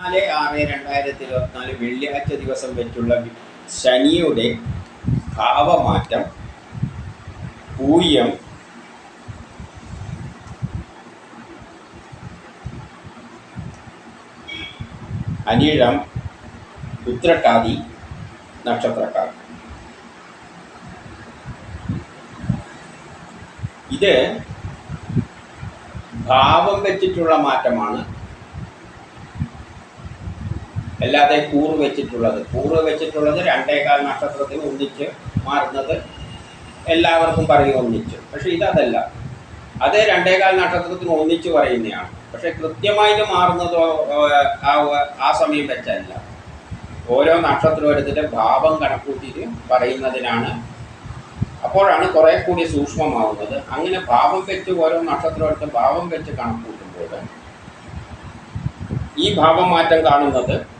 നാല് ആറ് രണ്ടായിരത്തി ഇരുപത്തിനാല് വെള്ളിയാഴ്ച ദിവസം വെച്ചുള്ള ശനിയുടെ ഭാവമാറ്റം പൂയം അനിഴം ഉത്രട്ടാതി നക്ഷത്രക്കാർ. ഇത് ഭാവം വെച്ചിട്ടുള്ള മാറ്റമാണ്. അല്ലാതെ കൂറ് വെച്ചിട്ടുള്ളത്. കൂറ് വെച്ചിട്ടുള്ളത് രണ്ടേകാൽ നക്ഷത്രത്തിൽ ഒന്നിച്ച് മാറുന്നത് എല്ലാവർക്കും പറയും ഒന്നിച്ച്. പക്ഷേ ഇതല്ല. അത് രണ്ടേകാൽ നക്ഷത്രത്തിന് ഒന്നിച്ച് പറയുന്നതാണ്. പക്ഷെ കൃത്യമായിട്ട് മാറുന്നതോ ആ ആ സമയം വെച്ചല്ല. ഓരോ നക്ഷത്രം എടുത്തിട്ട് ഭാവം കണക്കൂട്ടിയിട്ട് പറയുന്നതിനാണ് അപ്പോഴാണ് കുറെ കൂടി സൂക്ഷ്മമാവുന്നത്. അങ്ങനെ ഭാവം വെച്ച് ഓരോ നക്ഷത്രം എടുത്ത് ഭാവം വെച്ച് കണക്കൂട്ടുമ്പോൾ ഈ ഭാവമാറ്റം കാണുന്നത്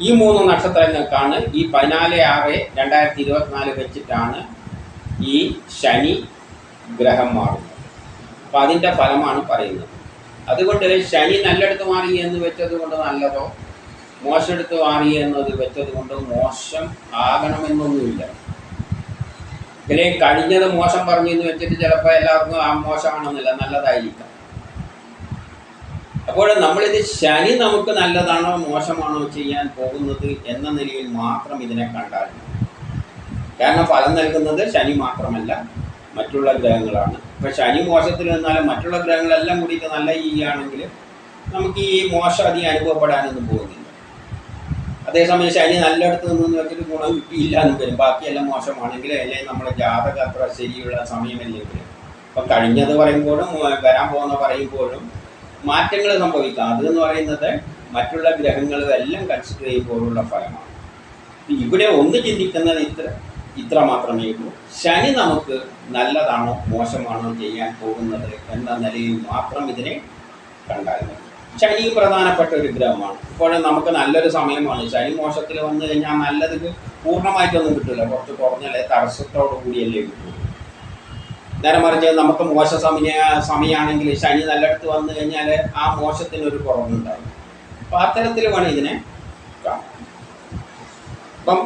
ഈ മൂന്ന് നക്ഷത്രങ്ങൾക്കാണ് ഈ പതിനാല് ആറ് രണ്ടായിരത്തി ഇരുപത്തിനാല് വെച്ചിട്ടാണ് ഈ ശനി ഗ്രഹം മാറുന്നത്. അപ്പം അതിന്റെ ഫലമാണ് പറയുന്നത്. അതുകൊണ്ട് ശനി നല്ലെടുത്ത് മാറി എന്ന് വെച്ചത് കൊണ്ട് നല്ലതോ? മോശമെടുത്ത് മാറി എന്നത് വെച്ചത് കൊണ്ട് മോശം ആകണമെന്നൊന്നുമില്ല. ഇതിലെ കഴിഞ്ഞത് മോശം പറഞ്ഞു എന്ന് വെച്ചിട്ട് ചിലപ്പോൾ എല്ലാവർക്കും ആ മോശമാണെന്നില്ല നല്ലതായിരിക്കാം. അപ്പോൾ നമ്മളിത് ശനി നമുക്ക് നല്ലതാണോ മോശമാണോ ചെയ്യാൻ പോകുന്നത് എന്ന നിലയിൽ മാത്രം ഇതിനെ കണ്ടാൽ കാരണം ഫലം നൽകുന്നത് ശനി മാത്രമല്ല മറ്റുള്ള ഗ്രഹങ്ങളാണ്. ഇപ്പം ശനി മോശത്തിൽ നിന്നാലും മറ്റുള്ള ഗ്രഹങ്ങളെല്ലാം കൂടിയിട്ട് നല്ല ചെയ്യുകയാണെങ്കിൽ നമുക്ക് ഈ മോശം അധികം അനുഭവപ്പെടാനൊന്നും പോകുന്നില്ല. അതേസമയം ശനി നല്ലയിടത്ത് നിന്നെന്ന് വെച്ചിട്ട് ഗുണം കിട്ടിയില്ല എന്ന് വരും. ബാക്കിയെല്ലാം മോശമാണെങ്കിൽ അല്ലെങ്കിൽ നമ്മുടെ ജാതക അത്ര ശരിയുള്ള സമയമല്ലെങ്കിൽ. ഇപ്പം കഴിഞ്ഞത് പറയുമ്പോഴും വരാൻ പോകുന്ന പറയുമ്പോഴും മാറ്റങ്ങൾ സംഭവിക്കാം. അതെന്ന് പറയുന്നത് മറ്റുള്ള ഗ്രഹങ്ങളും എല്ലാം കൺസിഡർ ചെയ്യുമ്പോഴുള്ള ഫലമാണ്. ഇവിടെ ഒന്ന് ചിന്തിക്കുന്നത് ഇത്ര ഇത്ര മാത്രമേ ഉള്ളൂ. ശനി നമുക്ക് നല്ലതാണോ മോശമാണോ ചെയ്യാൻ പോകുന്നത് എന്ന നിലയിൽ മാത്രം ഇതിനെ മതി ശനി പ്രധാനപ്പെട്ട ഒരു ഗ്രഹമാണ്. ഇപ്പോൾ നമുക്ക് നല്ലൊരു സമയമാണ്. ശനി മോശത്തിൽ വന്നു കഴിഞ്ഞാൽ നല്ലത് പൂർണമായിട്ടൊന്നും കിട്ടില്ല കുറച്ച് കുറഞ്ഞല്ലേ തടസ്സത്തോടു കൂടിയല്ലേ കിട്ടുള്ളൂ നേരെ മറിച്ച് നമുക്ക് മോശ സമയ സമയമാണെങ്കിൽ ശനി നല്ലയിടത്ത് വന്നു കഴിഞ്ഞാൽ ആ മോശത്തിനൊരു കുറവുണ്ടാകും. അപ്പം അത്തരത്തിൽ വേണം ഇതിനെ അപ്പം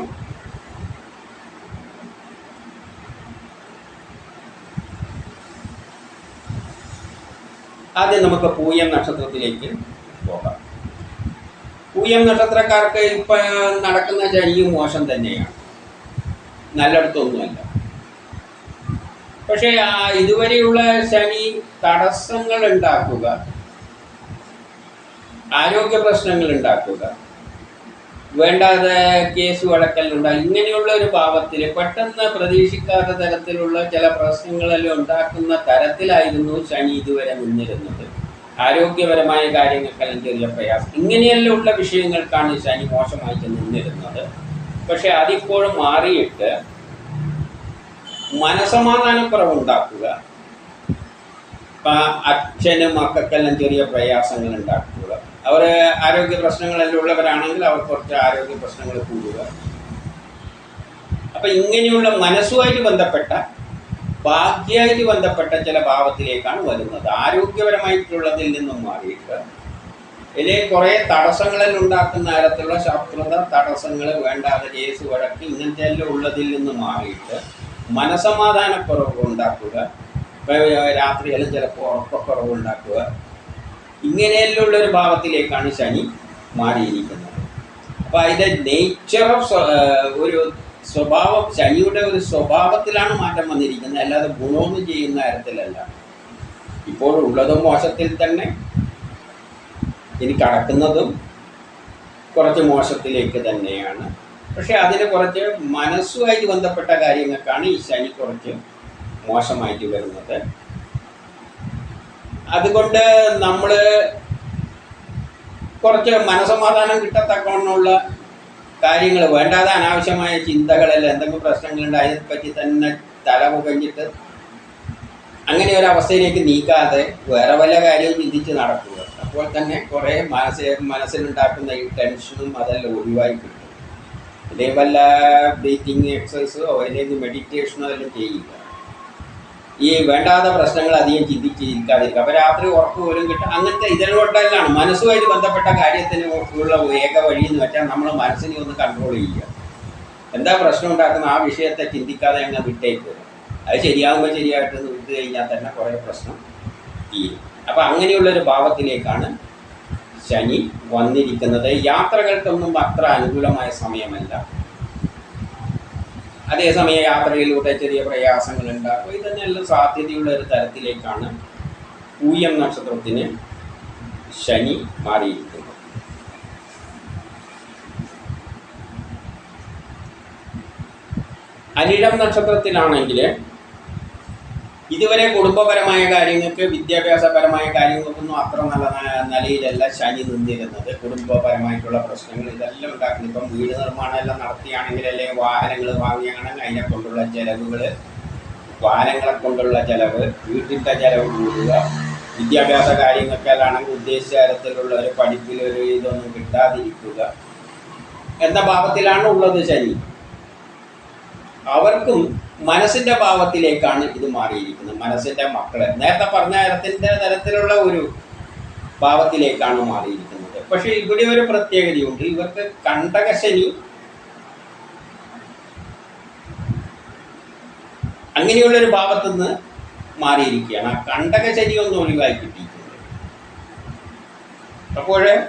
ആദ്യം നമുക്ക് പൂയം നക്ഷത്രത്തിലേക്ക് പോകാം. പൂയം നക്ഷത്രക്കാർക്ക് ഇപ്പൊ നടക്കുന്ന ശനിയും മോശം തന്നെയാണ്. നല്ലയിടത്തൊന്നുമല്ല പക്ഷേ ഇതുവരെയുള്ള ശനി തടസ്സങ്ങൾ ഉണ്ടാക്കുക. ആരോഗ്യ പ്രശ്നങ്ങൾ ഉണ്ടാക്കുക. വേണ്ടാതെ കേസ് വഴക്കലുണ്ടാകും ഇങ്ങനെയുള്ള ഒരു ഭാവത്തിൽ പെട്ടെന്ന് പ്രതീക്ഷിക്കാത്ത തരത്തിലുള്ള ചില പ്രശ്നങ്ങളെല്ലാം ഉണ്ടാക്കുന്ന തരത്തിലായിരുന്നു ശനി ഇതുവരെ നിന്നിരുന്നത്. ആരോഗ്യപരമായ കാര്യങ്ങൾക്കെല്ലാം ചെറിയ പ്രയാസം. ഇങ്ങനെയെല്ലാം ഉള്ള വിഷയങ്ങൾക്കാണ് ശനി മോശമായിട്ട് നിന്നിരുന്നത്. പക്ഷേ അതിപ്പോഴും മാറിയിട്ട് മനസമാധാനക്കുറവുണ്ടാക്കുക. അച്ഛനും മക്കൾക്കെല്ലാം ചെറിയ പ്രയാസങ്ങൾ ഉണ്ടാക്കുക അവർ ആരോഗ്യ പ്രശ്നങ്ങളെല്ലാം ഉള്ളവരാണെങ്കിൽ അവർ കുറച്ച് ആരോഗ്യ പ്രശ്നങ്ങൾ കൂടുക. അപ്പം ഇങ്ങനെയുള്ള മനസ്സുമായിട്ട് ബന്ധപ്പെട്ട ഭാഗ്യമായിട്ട് ബന്ധപ്പെട്ട ചില ഭാവത്തിലേക്കാണ് വരുന്നത്. ആരോഗ്യപരമായിട്ടുള്ളതിൽ നിന്നും മാറിയിട്ട് ഇതിലെ കുറേ തടസ്സങ്ങളെല്ലാം ഉണ്ടാക്കുന്ന തരത്തിലുള്ള ശത്രുത തടസ്സങ്ങൾ വേണ്ടാതെ കേസ് വഴക്ക് ഇങ്ങനത്തെ എല്ലാം ഉള്ളതിൽ നിന്ന് മാറിയിട്ട് മനസമാധാനക്കുറവ് ഉണ്ടാക്കുക. രാത്രിയെല്ലാം ചിലപ്പോൾ ഉറക്കക്കുറവ് ഉണ്ടാക്കുക. ഇങ്ങനെയെല്ലാം ഒരു ഭാവത്തിലേക്കാണ് ശനി മാറിയിരിക്കുന്നത്. അപ്പോൾ അതിന്റെ നേച്ചർ ഓഫ് ഒരു സ്വഭാവം ശനിയുടെ ഒരു സ്വഭാവത്തിലാണ് മാറ്റം വന്നിരിക്കുന്നത്. അല്ലാതെ ഗുണമൊന്നും ചെയ്യുന്ന തരത്തിലല്ല. ഇപ്പോൾ ഉള്ളതും മോശത്തിൽ തന്നെ ഇനി കടക്കുന്നതും കുറച്ച് മോശത്തിലേക്ക് തന്നെയാണ് പക്ഷെ അതിന് കുറച്ച് മനസ്സുമായിട്ട് ബന്ധപ്പെട്ട കാര്യങ്ങൾക്കാണ് ഈ ശനി കുറച്ച് മോശമായിട്ട് വരുന്നത്. അതുകൊണ്ട് നമ്മൾ കുറച്ച് മനസമാധാനം കിട്ടത്തക്കവണ്ണമുള്ള കാര്യങ്ങൾ വേണ്ടാതെ അനാവശ്യമായ ചിന്തകളല്ല എന്തെങ്കിലും പ്രശ്നങ്ങളുണ്ട് അതിനെപ്പറ്റി തന്നെ തല പുകഞ്ഞിട്ട് അങ്ങനെ ഒരു അവസ്ഥയിലേക്ക് നീക്കാതെ വേറെ വല്ല കാര്യവും ചിന്തിച്ച് നടക്കുക. അപ്പോൾ തന്നെ കുറേ മനസ്സ് മനസ്സിലുണ്ടാക്കുന്ന ഈ ടെൻഷനും അതെല്ലാം ഒഴിവായി കിട്ടും. ഇതേ വല്ല ബ്രീത്തിങ് എക്സസൈസോ അല്ലെങ്കിൽ മെഡിറ്റേഷനോ എല്ലാം ചെയ്യുക. ഈ വേണ്ടാത്ത പ്രശ്നങ്ങൾ അധികം ചിന്തിച്ചിരിക്കാതിരിക്കുക. അപ്പോൾ രാത്രി ഉറപ്പ് പോലും കിട്ടും അങ്ങനത്തെ ഇതിലോട്ടെല്ലാം മനസ്സുമായിട്ട് ബന്ധപ്പെട്ട കാര്യത്തിന് ഉള്ള ഏക വഴി എന്ന് വെച്ചാൽ നമ്മൾ മനസ്സിനെ ഒന്ന് കൺട്രോൾ ചെയ്യുക. എന്താ പ്രശ്നം ഉണ്ടാക്കുന്ന ആ വിഷയത്തെ ചിന്തിക്കാതെ അങ്ങ് വിട്ടേക്കുക അത് ശരിയാകുമ്പോൾ ശരിയായിട്ട് വിട്ട് കഴിഞ്ഞാൽ തന്നെ കുറേ പ്രശ്നം തീരും. അപ്പോൾ അങ്ങനെയുള്ളൊരു ഭാവത്തിലേക്കാണ് ശനി വന്നിരിക്കുന്നത്. യാത്രകൾക്കൊന്നും അത്ര അനുകൂലമായ സമയമല്ല. അതേസമയം യാത്രയിലൂടെ ചെറിയ പ്രയാസങ്ങൾ ഉണ്ടാക്കും ഇതിനെല്ലാം സാധ്യതയുള്ള ഒരു തരത്തിലേക്കാണ് പൂയം നക്ഷത്രത്തിന് ശനി മാറിയിരിക്കുന്നത്. അനിഴം നക്ഷത്രത്തിലാണെങ്കിൽ ഇതുവരെ കുടുംബപരമായ കാര്യങ്ങൾക്ക് വിദ്യാഭ്യാസപരമായ കാര്യങ്ങൾക്കൊന്നും അത്ര നല്ല നിലയിലല്ല ശനി നിന്നിരുന്നത്. കുടുംബപരമായിട്ടുള്ള പ്രശ്നങ്ങൾ ഇതെല്ലാം ഉണ്ടാക്കുന്നത് ഇപ്പം വീട് നിർമ്മാണം എല്ലാം നടത്തിയാണെങ്കിൽ അല്ലെങ്കിൽ വാഹനങ്ങൾ വാങ്ങിയാണെങ്കിൽ അതിനെ കൊണ്ടുള്ള ചെലവുകൾ വാഹനങ്ങളെ കൊണ്ടുള്ള ചെലവ് വീട്ടിന്റെ ചെലവ് കൂടുക. വിദ്യാഭ്യാസ കാര്യങ്ങൾക്കെല്ലാണെങ്കിൽ ഉദ്ദേശിച്ച തരത്തിലുള്ള ഒരു പഠിപ്പിൽ ഒരു ഇതൊന്നും കിട്ടാതിരിക്കുക. എന്ന ഭാവത്തിലാണ് ഉള്ളത് ശനി അവർക്കും മനസ്സിന്റെ ഭാവത്തിലേക്കാണ് ഇത് മാറിയിരിക്കുന്നത്. മനസ്സിന്റെ മക്കളെ. നേരത്തെ പറഞ്ഞ നേരത്തിന്റെ തരത്തിലുള്ള ഒരു ഭാവത്തിലേക്കാണ് മാറിയിരിക്കുന്നത്. പക്ഷേ ഇവിടെ ഒരു പ്രത്യേകതയുണ്ട്. ഇവർക്ക് കണ്ടകശനി അങ്ങനെയുള്ള ഒരു ഭാവത്തു നിന്ന് മാറിയിരിക്കുകയാണ്. ആ കണ്ടകശനി ഒന്ന് ഒഴിവായി കിട്ടിയിട്ടുണ്ട് അപ്പോൾ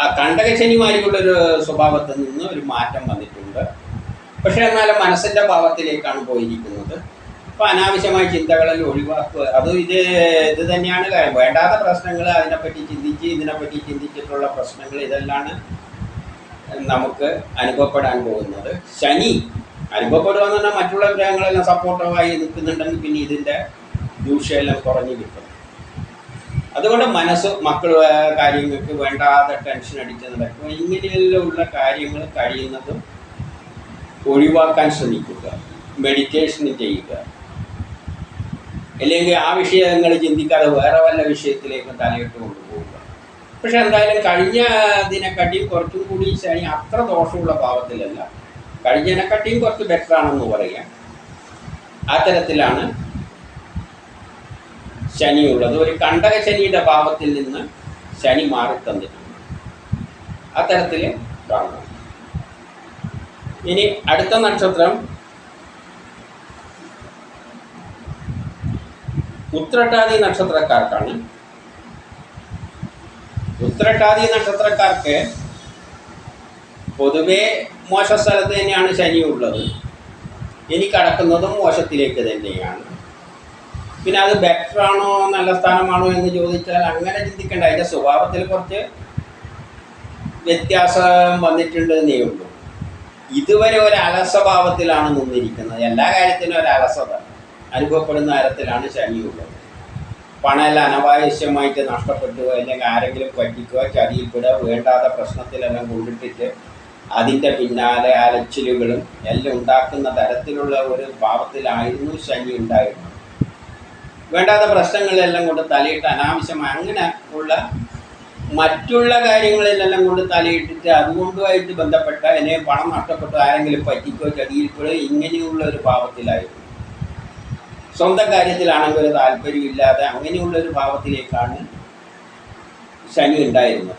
ആ കണ്ടകശനിമാരിക്കുള്ളൊരു സ്വഭാവത്തിൽ നിന്ന് ഒരു മാറ്റം വന്നിട്ടുണ്ട്. പക്ഷെ എന്നാലും മനസ്സിന്റെ ഭാവത്തിലേക്കാണ് പോയിരിക്കുന്നത്. അപ്പോൾ അനാവശ്യമായ ചിന്തകളിൽ ഒഴിവാക്കുക. അത് ഇത് ഇത് തന്നെയാണ് കാര്യം. വേണ്ടാത്ത പ്രശ്നങ്ങൾ അതിനെപ്പറ്റി ചിന്തിച്ച് ഇതിനെപ്പറ്റി ചിന്തിച്ചിട്ടുള്ള പ്രശ്നങ്ങൾ ഇതെല്ലാം നമുക്ക് അനുഭവപ്പെടാൻ പോകുന്നത്. ശനി അനുഭവപ്പെടുക എന്ന് പറഞ്ഞാൽ മറ്റുള്ള ഗ്രഹങ്ങളെല്ലാം സപ്പോർട്ടീവായി നിൽക്കുന്നുണ്ടെങ്കിൽ പിന്നെ ഇതിന്റെ ദൂഷ്യമെല്ലാം കുറഞ്ഞു കിട്ടും. അതുകൊണ്ട് മനസ്സ് മക്കൾ കാര്യങ്ങൾക്ക് വേണ്ടാതെ ടെൻഷൻ അടിച്ച് നടക്കും ഇങ്ങനെയുള്ള കാര്യങ്ങൾ കഴിയുന്നതും ഒഴിവാക്കാൻ ശ്രമിക്കുക മെഡിറ്റേഷൻ ചെയ്യുക. അല്ലെങ്കിൽ ആ വിഷയങ്ങൾ ചിന്തിക്കാതെ വേറെ വല്ല വിഷയത്തിലേക്ക് തലയിട്ട് കൊണ്ടുപോവുക. പക്ഷെ എന്തായാലും കഴിഞ്ഞ ഇതിനെക്കാട്ടിയും കുറച്ചും കൂടി ശനി അത്ര ദോഷമുള്ള ഭാവത്തിലല്ല. കഴിഞ്ഞതിനെക്കാട്ടിയും കുറച്ച് ബെറ്റർ ആണെന്ന് പറയാം. ആ തരത്തിലാണ് ശനിയുള്ളത് ഒരു കണ്ടക ശനിയുടെ ഭാവത്തിൽ നിന്ന് ശനി മാറി തന്നിട്ടുണ്ട് ആ തരത്തിൽ കാണണം ഇനി അടുത്ത നക്ഷത്രം ഉത്രട്ടാതി നക്ഷത്രക്കാർക്കാണ്. ഉത്രട്ടാതി നക്ഷത്രക്കാർക്ക് പൊതുവേ മോശ സ്ഥലത്ത് തന്നെയാണ് ശനി ഉള്ളത്. ഇനി കടക്കുന്നതും മോശത്തിലേക്ക് തന്നെയാണ്. പിന്നെ അത് ബെറ്റർ ആണോ നല്ല സ്ഥാനമാണോ എന്ന് ചോദിച്ചാൽ അങ്ങനെ ചിന്തിക്കേണ്ട. അതിന്റെ സ്വഭാവത്തിൽ കുറച്ച് വ്യത്യാസം വന്നിട്ടുണ്ട് എന്നേ ഉള്ളൂ. ഇതുവരെ ഒരു അലസഭാവത്തിലാണ് നിന്നിരിക്കുന്നത്. എല്ലാ കാര്യത്തിനും ഒരു അലസത അനുഭവപ്പെടുന്ന തരത്തിലാണ് ശനിയുള്ളത് പണമെല്ലാം അനാവശ്യമായിട്ട് നഷ്ടപ്പെട്ടു അല്ലെങ്കിൽ ആരെങ്കിലും പറ്റിക്കുക ചതിയിൽപ്പെടുക വേണ്ടാത്ത പ്രശ്നത്തിലെല്ലാം കൊണ്ടിട്ടിട്ട് അതിന്റെ പിന്നാലെ അലച്ചിലുകളും എല്ലാം ഉണ്ടാക്കുന്ന തരത്തിലുള്ള ഒരു ഭാവത്തിലായിരുന്നു ശനി ഉണ്ടായിരുന്നത്. വേണ്ടാത്ത പ്രശ്നങ്ങളെല്ലാം കൊണ്ട് തലയിട്ട് അനാവശ്യമായി അങ്ങനെ ഉള്ള മറ്റുള്ള കാര്യങ്ങളിലെല്ലാം കൊണ്ട് തലയിട്ടിട്ട് അതുകൊണ്ടുമായിട്ട് ബന്ധപ്പെട്ട എന്നെ പണം നഷ്ടപ്പെട്ടു ആരെങ്കിലും പറ്റിക്കോ ചതിയിൽപ്പെടുക ഇങ്ങനെയുള്ള ഒരു ഭാവത്തിലായിരുന്നു സ്വന്തം കാര്യത്തിലാണെങ്കിൽ ഒരു താല്പര്യമില്ലാതെ അങ്ങനെയുള്ള ഒരു ഭാവത്തിലേക്കാണ് ശനി ഉണ്ടായിരുന്നത്.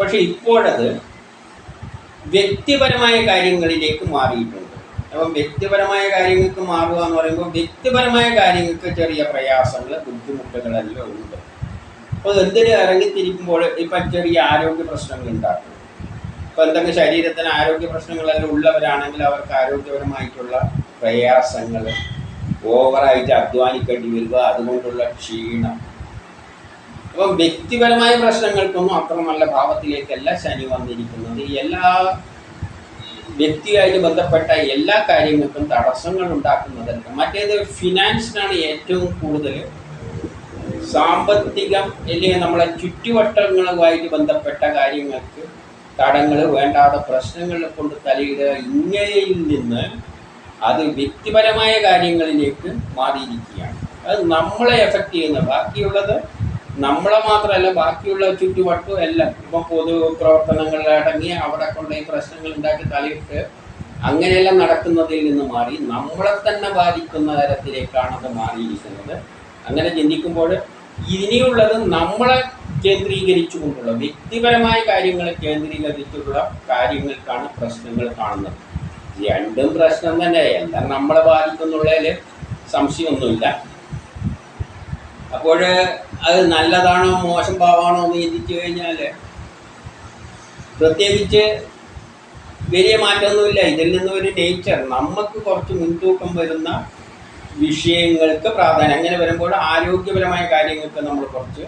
പക്ഷെ ഇപ്പോഴത് വ്യക്തിപരമായ കാര്യങ്ങളിലേക്ക് മാറിയിട്ടുണ്ട്. അപ്പം വ്യക്തിപരമായ കാര്യങ്ങൾക്ക് മാറുക എന്ന് പറയുമ്പോൾ വ്യക്തിപരമായ കാര്യങ്ങൾക്ക് ചെറിയ പ്രയാസങ്ങൾ ബുദ്ധിമുട്ടുകളെല്ലാം ഉണ്ട്. അപ്പോൾ എന്തിന് ഇറങ്ങിത്തിരിക്കുമ്പോൾ ഇപ്പം ചെറിയ ആരോഗ്യ പ്രശ്നങ്ങൾ ഉണ്ടാക്കും? ഇപ്പം എന്തെങ്കിലും ശരീരത്തിന് ആരോഗ്യ പ്രശ്നങ്ങളെല്ലാം ഉള്ളവരാണെങ്കിൽ അവർക്ക് ആരോഗ്യപരമായിട്ടുള്ള പ്രയാസങ്ങൾ ഓവറായിട്ട് അധ്വാനിക്കേണ്ടി വരിക അതുകൊണ്ടുള്ള ക്ഷീണം. അപ്പം വ്യക്തിപരമായ പ്രശ്നങ്ങൾക്കൊന്നും അത്ര നല്ല ഭാവത്തിലേക്കല്ല ശനി വന്നിരിക്കുന്നത്. എല്ലാ വ്യക്തിയായിട്ട് ബന്ധപ്പെട്ട എല്ലാ കാര്യങ്ങൾക്കും തടസ്സങ്ങൾ ഉണ്ടാക്കുന്നതല്ല. മറ്റേത് ഫിനാൻസിനാണ് ഏറ്റവും കൂടുതൽ സാമ്പത്തികം അല്ലെങ്കിൽ നമ്മളെ ചുറ്റുവട്ടങ്ങളുമായിട്ട് ബന്ധപ്പെട്ട കാര്യങ്ങൾക്ക് തടങ്ങൾ വേണ്ടാതെ പ്രശ്നങ്ങളെ കൊണ്ട് തലയിടുക ഇങ്ങനെയിൽ നിന്ന് അത് വ്യക്തിപരമായ കാര്യങ്ങളിലേക്ക് മാറിയിരിക്കുകയാണ്. അത് നമ്മളെ എഫക്റ്റ് ചെയ്യുന്ന ബാക്കിയുള്ളത് നമ്മളെ മാത്രമല്ല ബാക്കിയുള്ള ചുറ്റുവട്ടവും എല്ലാം. ഇപ്പം പൊതു പ്രവർത്തനങ്ങളിൽ അടങ്ങി അവിടെ കൊണ്ട് ഈ പ്രശ്നങ്ങൾ ഉണ്ടാക്കി തലയിട്ട് അങ്ങനെയെല്ലാം നടക്കുന്നതിൽ നിന്ന് മാറി നമ്മളെ തന്നെ ബാധിക്കുന്ന തരത്തിലേക്കാണ് അത് മാറിയിരിക്കുന്നത്. അങ്ങനെ ചിന്തിക്കുമ്പോൾ ഇനിയുള്ളത് നമ്മളെ കേന്ദ്രീകരിച്ചുകൊണ്ടുള്ള വ്യക്തിപരമായ കാര്യങ്ങളെ കേന്ദ്രീകരിച്ചുള്ള കാര്യങ്ങൾക്കാണ് പ്രശ്നങ്ങൾ കാണുന്നത്. രണ്ടും പ്രശ്നം തന്നെ എല്ലാം നമ്മളെ ബാധിക്കുന്നുള്ളതിൽ സംശയമൊന്നുമില്ല. അപ്പോൾ അത് നല്ലതാണോ മോശം ഭാവമാണോ എന്ന് ചിന്തിച്ചു കഴിഞ്ഞാൽ പ്രത്യേകിച്ച് വലിയ മാറ്റമൊന്നുമില്ല. ഇതിൽ നിന്ന് ഒരു നേച്ചർ നമുക്ക് കുറച്ച് മുൻതൂക്കം വരുന്ന വിഷയങ്ങൾക്ക് പ്രാധാന്യം. അങ്ങനെ വരുമ്പോൾ ആരോഗ്യപരമായ കാര്യങ്ങൾക്ക് നമ്മൾ കുറച്ച്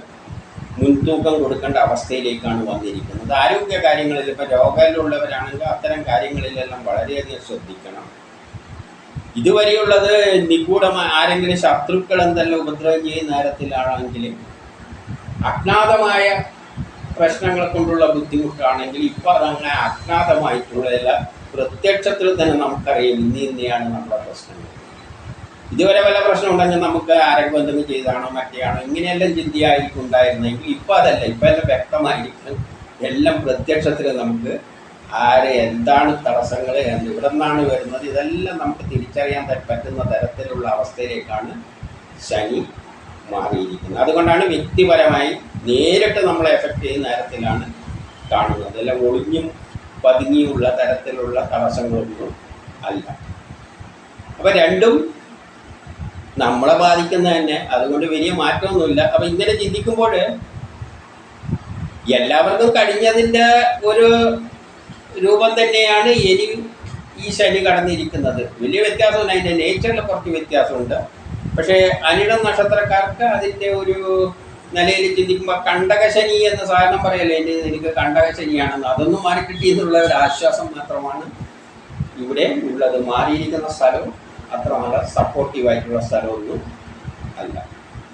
മുൻതൂക്കം കൊടുക്കേണ്ട അവസ്ഥയിലേക്കാണ് വന്നിരിക്കുന്നത്. ആരോഗ്യ കാര്യങ്ങളിൽ ഇപ്പോൾ രോഗമുള്ളവരാണെങ്കിൽ അത്തരം കാര്യങ്ങളിലെല്ലാം വളരെയധികം ശ്രദ്ധിക്കണം. ഇതുവരെയുള്ളത് നിഗൂഢമായ ആരെങ്കിലും ശത്രുക്കൾ എന്തെല്ലാം ഉപദ്രവം ചെയ്യുന്ന നേരത്തിലാണെങ്കിൽ അജ്ഞാതമായ പ്രശ്നങ്ങളെ കൊണ്ടുള്ള ബുദ്ധിമുട്ടാണെങ്കിൽ ഇപ്പൊ അതങ്ങനെ അജ്ഞാതമായിട്ടുള്ളതല്ല പ്രത്യക്ഷത്തിൽ തന്നെ നമുക്കറിയാം ഇന്ന് ഇന്നെയാണ് നമ്മുടെ പ്രശ്നങ്ങൾ. ഇതുവരെ വല്ല പ്രശ്നം ഉണ്ടെങ്കിൽ നമുക്ക് ആരെങ്കിലും എന്തെങ്കിലും ചെയ്താണോ മറ്റേയാണോ ഇങ്ങനെയെല്ലാം ചിന്തയായിരിക്കും ഉണ്ടായിരുന്നെങ്കിൽ ഇപ്പൊ അതല്ല ഇപ്പൊ എല്ലാം വ്യക്തമായിരിക്കും. എല്ലാം പ്രത്യക്ഷത്തിൽ നമുക്ക് ആരെ എന്താണ് തടസ്സങ്ങൾ എന്ന് ഇവിടെ നിന്നാണ് വരുന്നത് ഇതെല്ലാം നമുക്ക് തിരിച്ചറിയാൻ പറ്റുന്ന തരത്തിലുള്ള അവസ്ഥയിലേക്കാണ് ശനി മാറിയിരിക്കുന്നത്. അതുകൊണ്ടാണ് വ്യക്തിപരമായി നേരിട്ട് നമ്മളെ എഫക്റ്റ് ചെയ്യുന്ന തരത്തിലാണ് കാണുന്നത്. അതല്ല ഒളിഞ്ഞും പതുങ്ങിയുള്ള തരത്തിലുള്ള തടസ്സങ്ങളൊന്നും അല്ല. അപ്പൊ രണ്ടും നമ്മളെ ബാധിക്കുന്ന തന്നെ. അതുകൊണ്ട് വലിയ മാറ്റമൊന്നുമില്ല. അപ്പൊ ഇങ്ങനെ ചിന്തിക്കുമ്പോൾ എല്ലാവർക്കും കഴിഞ്ഞതിന്റെ ഒരു രൂപം തന്നെയാണ് ഇനി ഈ ശനി കടന്നിരിക്കുന്നത്. വലിയ വ്യത്യാസമുണ്ട് അതിന്റെ നേച്ചറിൽ കുറച്ച് വ്യത്യാസമുണ്ട്. പക്ഷേ അനിടം നക്ഷത്രക്കാർക്ക് അതിന്റെ ഒരു നിലയിൽ ചിന്തിക്കുമ്പോൾ കണ്ടകശനി എന്ന് സാധാരണ പറയല്ലേ? എന്റെ എനിക്ക് കണ്ടകശനിയാണെന്ന്. അതൊന്നും മാറി കിട്ടി എന്നുള്ള ഒരു ആശ്വാസം മാത്രമാണ് ഇവിടെ ഉള്ളത്. മാറിയിരിക്കുന്ന സ്ഥലവും അത്രമാത്രം സപ്പോർട്ടീവായിട്ടുള്ള സ്ഥലമൊന്നും അല്ല.